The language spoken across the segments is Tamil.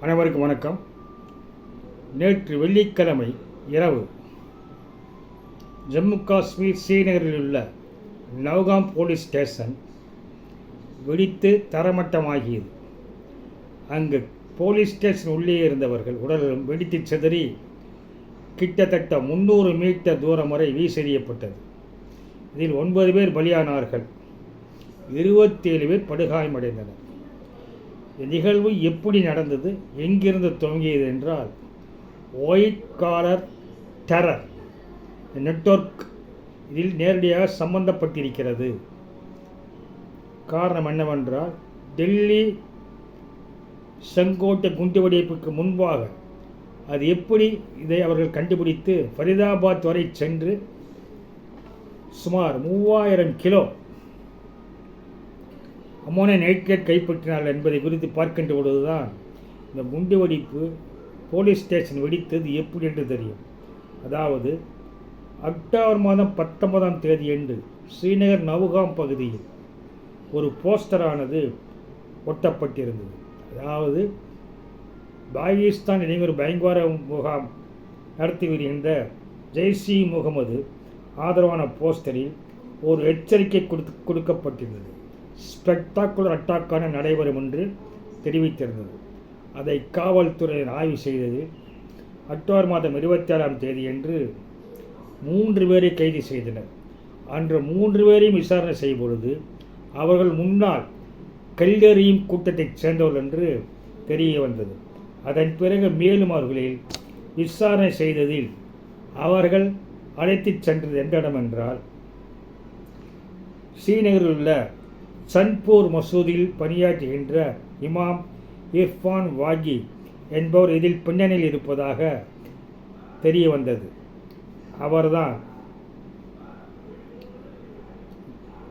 அனைவருக்கும் வணக்கம். நேற்று வெள்ளிக்கிழமை இரவு ஜம்மு காஷ்மீர் ஸ்ரீநகரில் உள்ள நவ்காம் போலீஸ் ஸ்டேஷன் வெடித்து தரமட்டமாகியது. அங்கு போலீஸ் ஸ்டேஷன் உள்ளே இருந்தவர்கள் உடலும் வெடித்து சிதறி கிட்டத்தட்ட முந்நூறு மீட்டர் தூரம் வரை வீசெறியப்பட்டது. இதில் ஒன்பது பேர் பலியானார்கள். இருபத்தேழு பேர் படுகாயமடைந்தனர். நிகழ்வு எப்படி நடந்தது? எங்கிருந்து துவங்கியது என்றால் ஒயிட் காலர் டெரர் நெட்வொர்க் இதில் நேரடியாக சம்பந்தப்பட்டிருக்கிறது. காரணம் என்னவென்றால் டெல்லி செங்கோட்டை குண்டுவெடிப்புக்கு முன்பாக அது எப்படி இதை அவர்கள் கண்டுபிடித்து ஃபரிதாபாத் வரை சென்று சுமார் மூவாயிரம் கிலோ அம்மோனிய நைட்ரேட் கைப்பற்றினார்கள் என்பதை குறித்து பார்க்கின்ற பொழுதுதான் இந்த குண்டு வெடிப்பு போலீஸ் ஸ்டேஷன் வெடித்தது எப்படி என்று தெரியும். அதாவது அக்டோபர் மாதம் பத்தொன்பதாம் தேதியன்று ஸ்ரீநகர் நவுகாம் பகுதியில் ஒரு போஸ்டரானது ஒட்டப்பட்டிருந்தது. அதாவது பாகிஸ்தான் இளைஞர் பயங்கர முகாம் நடத்தி வருகின்ற ஜெய்சி முகமது ஆதரவான போஸ்டரில் ஒரு எச்சரிக்கை கொடுத்து கொடுக்கப்பட்டிருந்தது. ஸ்பெக்டாக்குலர் அட்டாக்கான நடைபெறும் என்று தெரிவித்திருந்தது. அதை காவல்துறையின் ஆய்வு செய்தது அக்டோபர் மாதம் இருபத்தி ஆறாம் தேதியன்று மூன்று பேரை கைது செய்தனர். அன்று மூன்று பேரையும் விசாரணை செய்யும் பொழுது அவர்கள் முன்னால் கல்லெறியும் கூட்டத்தைச் சேர்ந்தவர்கள் என்று தெரிய வந்தது. அதன் பிறகு மேலும் அவர்களில் விசாரணை செய்ததில் அவர்கள் அழைத்துச் சென்றது எந்த இடம் என்றால் ஸ்ரீநகரில் உள்ள சன்பூர் மசூதியில் பணியாற்றுகின்ற இமாம் இர்ஃபான் வாகி என்பவர் இதில் பின்னணியில் இருப்பதாக தெரிய வந்தது. அவர்தான்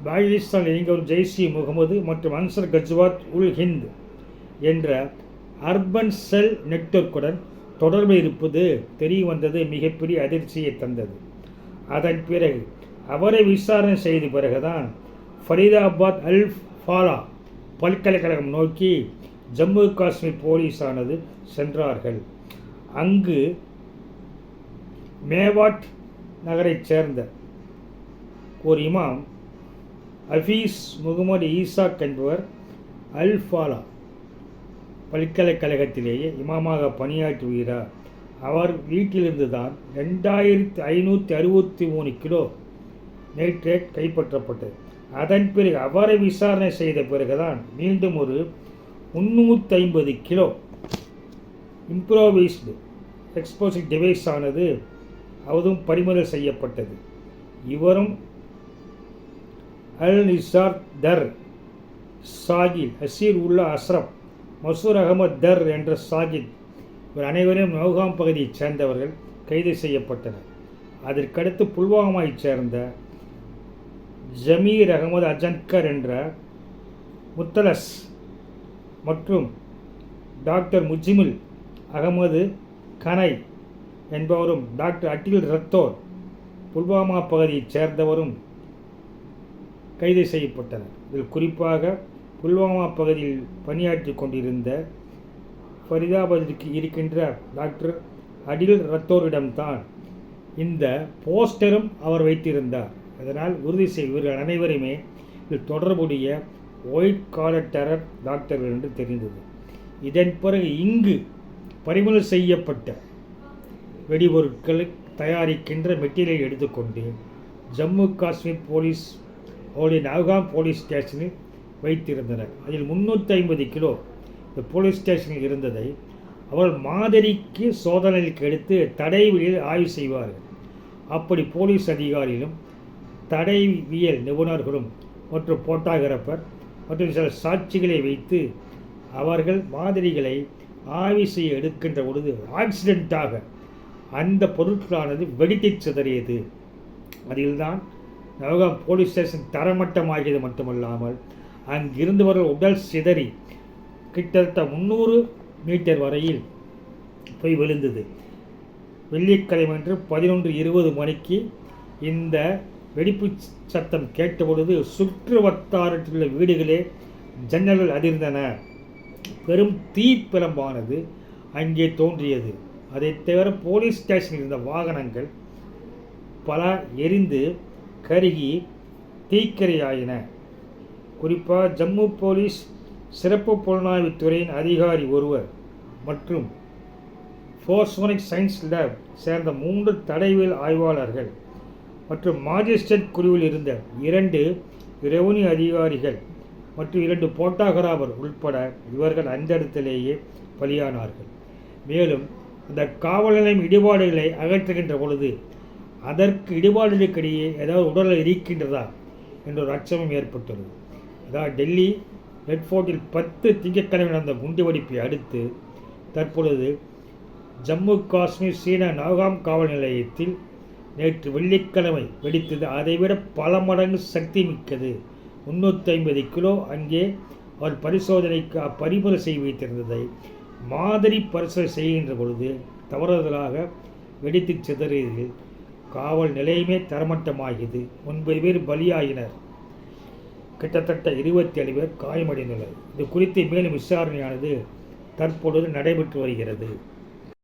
பாகிஸ்தான் இளைஞர் ஜெய்ஷி முகமது மற்றும் அன்சர் கஜ்வாத் உல் ஹிந்த் என்ற அர்பன் செல் நெட்வொர்க்குடன் தொடர்பு இருப்பது தெரிய வந்தது மிகப்பெரிய அதிர்ச்சியை தந்தது. அதன் பிறகு அவரை விசாரணை செய்த பிறகுதான் ஃபரீதாபாத் அல் ஃபாலா பல்கலைக்கழகம் நோக்கி ஜம்மு காஷ்மீர் போலீஸானது சென்றார்கள். அங்கு மேவாட் நகரைச் சேர்ந்த ஒரு இமாம் ஹஃபீஸ் முகமது ஈசாக் என்பவர் அல் ஃபாலா பல்கலைக்கழகத்திலேயே இமாமாக பணியாற்றுகிறார் அவர் வீட்டிலிருந்து தான் ரெண்டாயிரத்தி ஐநூற்றி அறுபத்தி மூணு கிலோ நைட்ரேட் கைப்பற்றப்பட்டது. அதன் பிறகு அவரை விசாரணை செய்த பிறகுதான் மீண்டும் ஒரு முந்நூற்றி கிலோ இம்ப்ரோவைஸ்டு எக்ஸ்போசிங் டிவைஸ் ஆனது அதுவும் பறிமுதல் செய்யப்பட்டது. இவரும் அல் நிசார் தர் சாகில் ஹசீர் உல்லா அஸ்ரப் மசூர் அகமது தர் என்ற சாகித் இவர் அனைவரும் நௌகாம் பகுதியைச் சேர்ந்தவர்கள். கைது செய்யப்பட்டனர். அதற்கடுத்து புல்வாமாவைச் சேர்ந்த ஜமீர் அகமது அஜன்கர் என்ற முத்தலஸ் மற்றும் டாக்டர் முஜிமுல் அகமது கனை என்பவரும் டாக்டர் அட்டில் ரத்தோர் புல்வாமா பகுதியைச் சேர்ந்தவரும் கைது செய்யப்பட்டனர். இதில் குறிப்பாக புல்வாமா பகுதியில் பணியாற்றி கொண்டிருந்த ஃபரிதாபாதிற்கு இருக்கின்ற டாக்டர் அடில் ரத்தோரிடம்தான் இந்த போஸ்டரும் அவர் வைத்திருந்தார். அதனால் உறுதி செய் இவர்கள் அனைவருமே. இதில் தொடர்புடைய ஒயிட் காலர் டெரர் டாக்டர்கள் என்று தெரிந்தது. இதன் பிறகு இங்கு பறிமுதல் செய்யப்பட்ட வெடிபொருட்களை தயாரிக்கின்ற மெட்டீரியலை எடுத்துக்கொண்டு ஜம்மு காஷ்மீர் போலீஸ் அவருடைய நவ்காம் போலீஸ் ஸ்டேஷனில் வைத்திருந்தனர். அதில் முந்நூற்றி ஐம்பது கிலோ இந்த போலீஸ் ஸ்டேஷனில் இருந்ததை அவர்கள் மாதிரிக்கு சோதனைக்கு எடுத்து தடை வழியில் ஆய்வு செய்வார்கள். அப்படி போலீஸ் அதிகாரிகளும் தடைவியல் நிபுணர்களும் மற்றும் போட்டோகிராஃபர் மற்றும் சில சாட்சிகளை வைத்து அவர்கள் மாதிரிகளை ஆய்வு செய்ய எடுக்கின்ற பொழுது ஆக்சிடெண்ட்டாக அந்த பொருட்களானது வெடித்து சிதறியது. அதில்தான் நவகாம் போலீஸ் ஸ்டேஷன் தரமட்டமாகியது மட்டுமல்லாமல் அங்கிருந்தவர்கள் உடல் சிதறி கிட்டத்தட்ட முந்நூறு மீட்டர் வரையில் போய் விழுந்தது. வெள்ளிக்கிழமை பதினொன்று இருபது மணிக்கு இந்த வெடிப்பு சத்தம் கேட்டபொழுது சுற்று வட்டாரத்தில் உள்ள வீடுகளே ஜன்னல்கள் அதிர்ந்தன. பெரும் தீப்பிழம்பானது அங்கே தோன்றியது. அதைத் தவிர போலீஸ் ஸ்டேஷனில் இருந்த வாகனங்கள் பல எரிந்து கருகி தீக்கரையாயின. குறிப்பாக ஜம்மு போலீஸ் சிறப்பு புலனாய்வுத் துறையின் அதிகாரி ஒருவர் மற்றும் ஃபோர்சோனிக் சயின்ஸ் லேப் சேர்ந்த மூன்று தடைவியல் ஆய்வாளர்கள். மற்றும் மாஜிஸ்ட்ரேட் குழுவில் இருந்த இரண்டு ரெவன்யூ அதிகாரிகள் மற்றும் இரண்டு போட்டோகிராஃபர் உட்பட இவர்கள் அந்த இடத்திலேயே பலியானார்கள். மேலும் அந்த காவல் நிலையம் இடிபாடுகளை அகற்றுகின்ற பொழுது அதற்கு இடிபாடுகளுக்கிடையே ஏதாவது உடலில் இருக்கின்றதா என்ற ஒரு அச்சமும் ஏற்பட்டுள்ளது. அதாவது டெல்லி ரெட்ஃபோர்ட்டில் பத்து திங்கட்கிழமை நடந்த குண்டுவெடிப்பை அடுத்து தற்பொழுது ஜம்மு காஷ்மீர் சீன நாகாம் காவல் நிலையத்தில் நேற்று வெள்ளிக்கிழமை வெடித்தது. அதைவிட பல மடங்கு சக்தி மிக்கது முன்னூற்றி ஐம்பது கிலோ. அங்கே அவர் பரிசோதனைக்கு பறிமுறை செய்து வைத்திருந்ததை மாதிரி பரிசோதனை செய்கின்ற பொழுது தவறுதலாக வெடித்து சிதறியதில் காவல் நிலையமே தரமட்டமாகியது. ஒன்பது பேர் பலியாகினர் கிட்டத்தட்ட இருபத்தி ஏழு பேர் காயமடைந்தனர் இது குறித்து மேலும் விசாரணையானது தற்பொழுது நடைபெற்று வருகிறது.